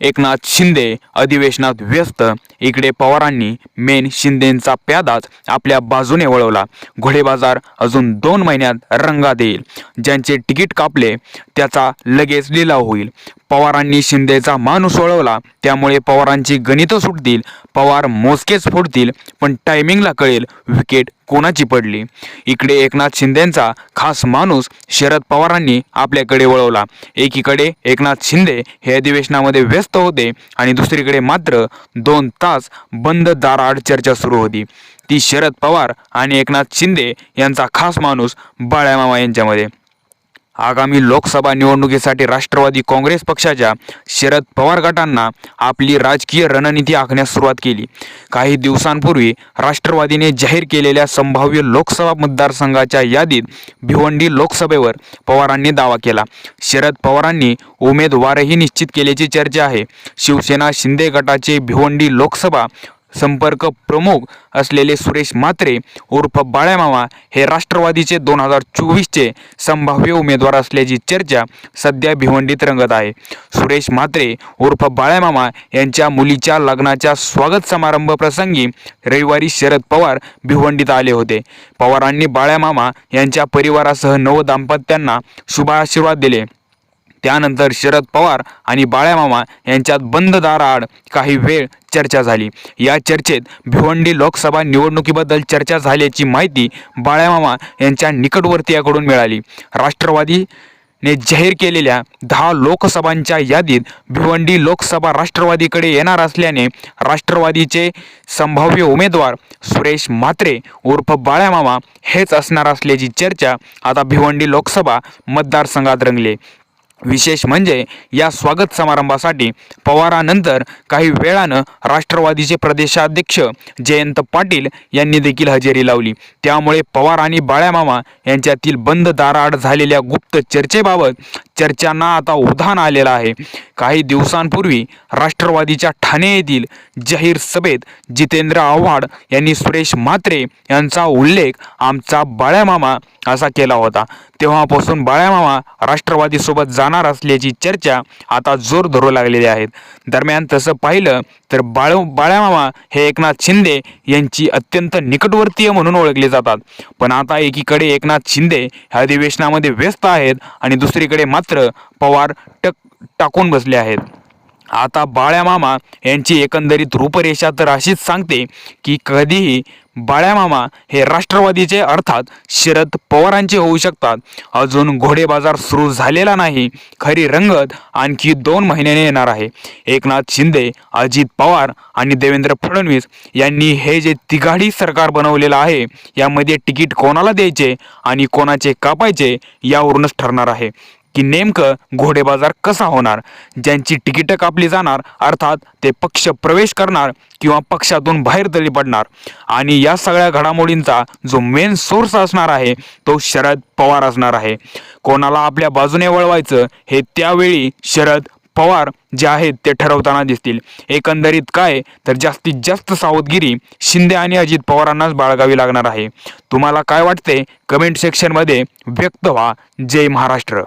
एकनाथ शिंदे अधिवेशनात व्यस्त. इकडे पवारांनी मेन शिंदेंचा प्यादाच आपल्या बाजूने वळवला. घोडेबाजार अजून दोन महिन्यात रंगात येईल ज्यांचे तिकीट कापले त्याचा लगेच लिलाव होईल. पवारांनी शिंदेचा माणूस वळवला त्यामुळे पवारांची गणितं सुटतील पवार मोजकेच फोडतील पण टायमिंगला कळेल विकेट कोणाची पडली. इकडे एकनाथ शिंदेंचा खास माणूस शरद पवारांनी आपल्याकडे वळवला. एकीकडे एकनाथ शिंदे हे अधिवेशनामध्ये व्यस्त होते आणि दुसरीकडे मात्र दोन तास बंद दाराआड चर्चा सुरू होती. ती शरद पवार आणि एकनाथ शिंदे यांचा खास माणूस बाळ्यामामा यांच्यामध्ये. आगामी लोकसभा निवडणुकीसाठी राष्ट्रवादी काँग्रेस पक्षाच्या शरद पवार गटांना आपली राजकीय रणनीती आखण्यास सुरुवात केली. काही दिवसांपूर्वी राष्ट्रवादीने जाहीर केलेल्या संभाव्य लोकसभा मतदारसंघाच्या यादीत भिवंडी लोकसभेवर पवारांनी दावा केला. शरद पवारांनी उमेदवारही निश्चित केल्याची चर्चा आहे. शिवसेना शिंदे गटाचे भिवंडी लोकसभा संपर्क प्रमुख असलेले सुरेश म्हात्रे उर्फ बाळ्यामावा हे राष्ट्रवादीचे दोन हजार चोवीसचे संभाव्य उमेदवार असल्याची चर्चा सध्या भिवंडीत रंगत आहे. सुरेश म्हात्रे उर्फ बाळ्यामामा यांच्या मुलीच्या लग्नाच्या स्वागत समारंभ प्रसंगी रविवारी शरद पवार भिवंडीत आले होते. पवारांनी बाळ्यामामा यांच्या परिवारासह नव दाम्पत्यांना शुभाशीर्वाद दिले. त्यानंतर शरद पवार आणि बाळ्यामामा यांच्यात बंद दाराआड काही वेळ चर्चा झाली. या चर्चेत भिवंडी लोकसभा निवडणुकीबद्दल चर्चा झाल्याची माहिती बाळ्यामामा यांच्या निकटवर्तीयाकडून मिळाली. राष्ट्रवादी ने जाहीर केलेल्या दहा लोकसभांच्या यादीत भिवंडी लोकसभा राष्ट्रवादीकडे येणार असल्याने राष्ट्रवादीचे संभाव्य उमेदवार सुरेश म्हात्रे उर्फ बाळ्यामामा हेच असणार असल्याची चर्चा आता भिवंडी लोकसभा मतदारसंघात रंगले. विशेष म्हणजे या स्वागत समारंभासाठी पवारानंतर काही वेळानं राष्ट्रवादीचे प्रदेशाध्यक्ष जयंत पाटील यांनी देखील हजेरी लावली. त्यामुळे पवार आणि बाळ्यामामा यांच्यातील बंद दाराआड झालेल्या गुप्त चर्चेबाबत चर्चांना आता उधाण आलेलं आहे. काही दिवसांपूर्वी राष्ट्रवादीच्या ठाणे येथील जाहीर सभेत जितेंद्र आव्हाड यांनी सुरेश म्हात्रे यांचा उल्लेख आमचा बाळ्यामामा असा केला होता. तेव्हापासून बाळ्यामामा राष्ट्रवादीसोबत जाणार असल्याची चर्चा आता जोर धरू लागलेली आहेत दरम्यान तसं पाहिलं तर बाळ बाळ्यामामा हे एकनाथ शिंदे यांची अत्यंत निकटवर्तीय म्हणून ओळखले जातात. पण आता एकीकडे एकनाथ शिंदे ह्या अधिवेशनामध्ये व्यस्त आहेत आणि दुसरीकडे मात्र पवार टक टाकून बसले आहेत. आता बाळ्यामामा यांची एकंदरीत रूपरेषा तर अशीच सांगते की कधीही बाळ्यामामा हे राष्ट्रवादीचे अर्थात शरद पवारांचे होऊ शकतात. अजून घोडेबाजार सुरू झालेला नाही खरी रंगत आणखी दोन महिन्याने येणार आहे. एकनाथ शिंदे अजित पवार आणि देवेंद्र फडणवीस यांनी हे जे तिघाडी सरकार बनवलेलं आहे यामध्ये तिकीट कोणाला द्यायचे आणि कोणाचे कापायचे यावरूनच ठरणार आहे. की नेमकं घोडेबाजार कसा होणार? ज्यांची तिकीटं कापली जाणार अर्थात ते पक्ष प्रवेश करणार किंवा पक्षातून बाहेर तरी पडणार. आणि या सगळ्या घडामोडींचा जो मेन सोर्स असणार आहे तो शरद पवार असणार आहे. कोणाला आपल्या बाजूने वळवायचं हे त्यावेळी शरद पवार जे आहेत ते ठरवताना दिसतील. एकंदरीत काय तर जास्तीत जास्त सावधगिरी शिंदे आणि अजित पवारांनाच बाळगावी लागणार आहे. तुम्हाला काय वाटते कमेंट सेक्शनमध्ये व्यक्त व्हा. जय महाराष्ट्र.